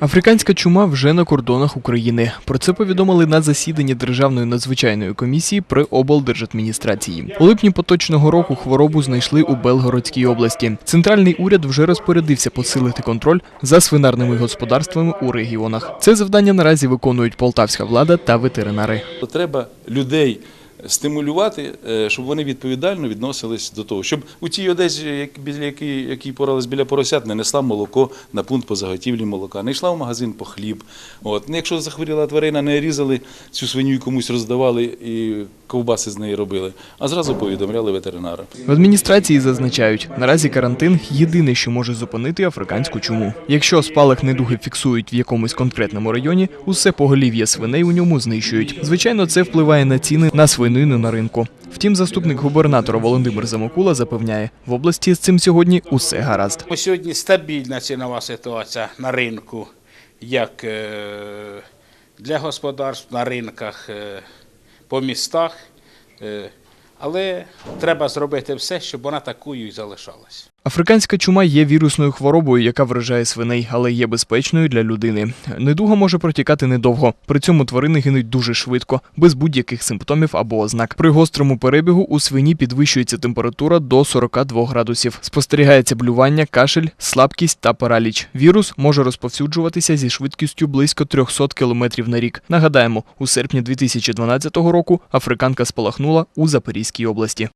Африканська чума вже на кордонах України. Про це повідомили на засіданні Державної надзвичайної комісії при облдержадміністрації. У липні поточного року хворобу знайшли у Белгородській області. Центральний уряд вже розпорядився посилити контроль за свинарними господарствами у регіонах. Це завдання наразі виконують полтавська влада та ветеринари. Треба людей стимулювати, е, щоб вони відповідально відносились до того, щоб у тій одежі, як- біля якій, поралась біля поросят, не несла молоко на пункт по заготівлі молока, не йшла в магазин по хліб. Ну, Якщо захворіла тварина, не різали цю свиню і комусь роздавали і ковбаси з неї робили, а зразу повідомляли ветеринара. В адміністрації зазначають, наразі карантин єдине, що може зупинити африканську чуму. Якщо спалах недуги фіксують в якомусь конкретному районі, усе поголів'я свиней у ньому знищують. Звичайно, це впливає на ціни на свинину на ринку. Втім, заступник губернатора Володимир Замокула запевняє, в області з цим сьогодні усе гаразд. Сьогодні стабільна цінова ситуація на ринку, як е, для господарств на ринках, е, по містах. Е, Але треба зробити все, щоб вона такою і залишалась. Африканська чума є вірусною хворобою, яка вражає свиней, але є безпечною для людини. Недуга може протікати недовго. При цьому тварини гинуть дуже швидко, без будь-яких симптомів або ознак. При гострому перебігу у свині підвищується температура до 42 градусів. Спостерігається блювання, кашель, слабкість та параліч. Вірус може розповсюджуватися зі швидкістю близько 300 км на рік. Нагадаємо, у серпні 2012 року африканка спалахнула у Запорізькій області.